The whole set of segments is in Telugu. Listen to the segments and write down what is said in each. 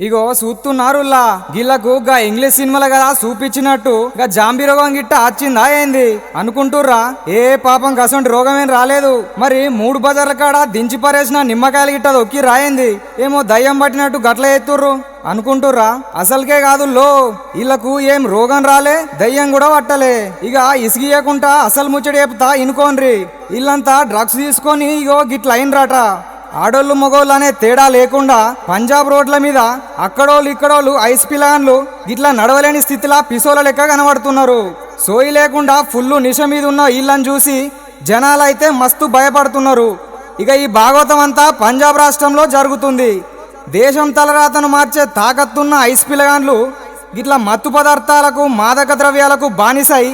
ఇగో చూస్తున్నారుల్లా గిల్లకు గా ఇంగ్లీష్ సినిమాలు కదా చూపించినట్టు గా జాంబీ రోగం గిట్ట వచ్చిందా ఏంది? అనుకుంటుర్రా? ఏ పాపం కసంటి రోగమేం రాలేదు. మరి మూడు బజార్ల కాడ దించి పారేసిన నిమ్మకాయలు గిట్ట దొక్కి రాయింది ఏమో దయ్యం పట్టినట్టు గట్ల ఎత్తుర్రు. అనుకుంటుర్రా? అసలుకే కాదు లో వీళ్ళకు ఏం రోగం రాలే దయ్యం కూడా పట్టలే. ఇక ఇసిగియకుండా అసలు ముచ్చడి చెప్తా ఇనుకోన్రి వీళ్ళంతా డ్రగ్స్ తీసుకొని ఇగో గిట్ల అయినరాట ఆడోళ్ళు మగోళ్ళు అనే తేడా లేకుండా పంజాబ్ రోడ్ల మీద అక్కడోళ్ళు ఇక్కడోళ్ళు ఐస్ పిలాన్లు ఇట్లా నడవలేని స్థితిలా పిసోల లెక్క కనబడుతున్నారు. సోయి లేకుండా ఫుల్ నిష మీద ఉన్న ఇళ్ళని చూసి జనాలైతే మస్తు భయపడుతున్నారు. ఇక ఈ భాగవతం అంతా పంజాబ్ రాష్ట్రంలో జరుగుతుంది. దేశం తలరాతను మార్చే తాకత్తున్న ఐస్ పిలగాన్లు ఇట్లా మత్తు పదార్థాలకు మాదక ద్రవ్యాలకు బానిసై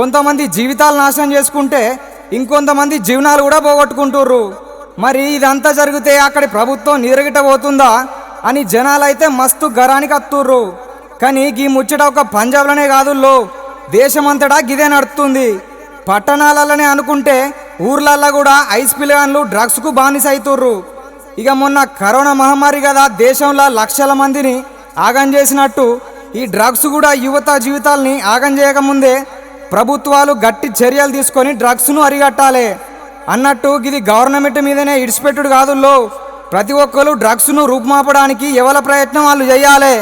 కొంతమంది జీవితాలు నాశనం చేసుకుంటే ఇంకొంతమంది జీవనాలు కూడా పోగొట్టుకుంటుర్రు. మరి ఇదంతా జరిగితే అక్కడి ప్రభుత్వం నిరగిటబోతుందా? అని జనాలైతే మస్తు గరానికి అత్తుర్రు. కానీ గీ ముచ్చట ఒక పంజాబ్లోనే కాదు లో దేశమంతటా గిదే నడుస్తుంది పట్టణాలలోనే అనుకుంటే ఊర్లల్లో కూడా ఐస్ పిల్లగాన్లు డ్రగ్స్కు బానిస అవుతుర్రు ఇక మొన్న కరోనా మహమ్మారి కదా దేశంలో లక్షల మందిని ఆగం చేసినట్టు ఈ డ్రగ్స్ కూడా యువత జీవితాల్ని ఆగం చేయకముందే ప్రభుత్వాలు గట్టి చర్యలు తీసుకొని డ్రగ్స్ను అరిగట్టాలి అన్నట్టు ఇది గవర్నమెంట్ మీదనే ఇడిచిపెట్టుడు కాదుల్లో. ప్రతి ఒక్కరు డ్రగ్స్ను రూపుమాపడానికి ఎవల ప్రయత్నం వాళ్ళు చేయాలి.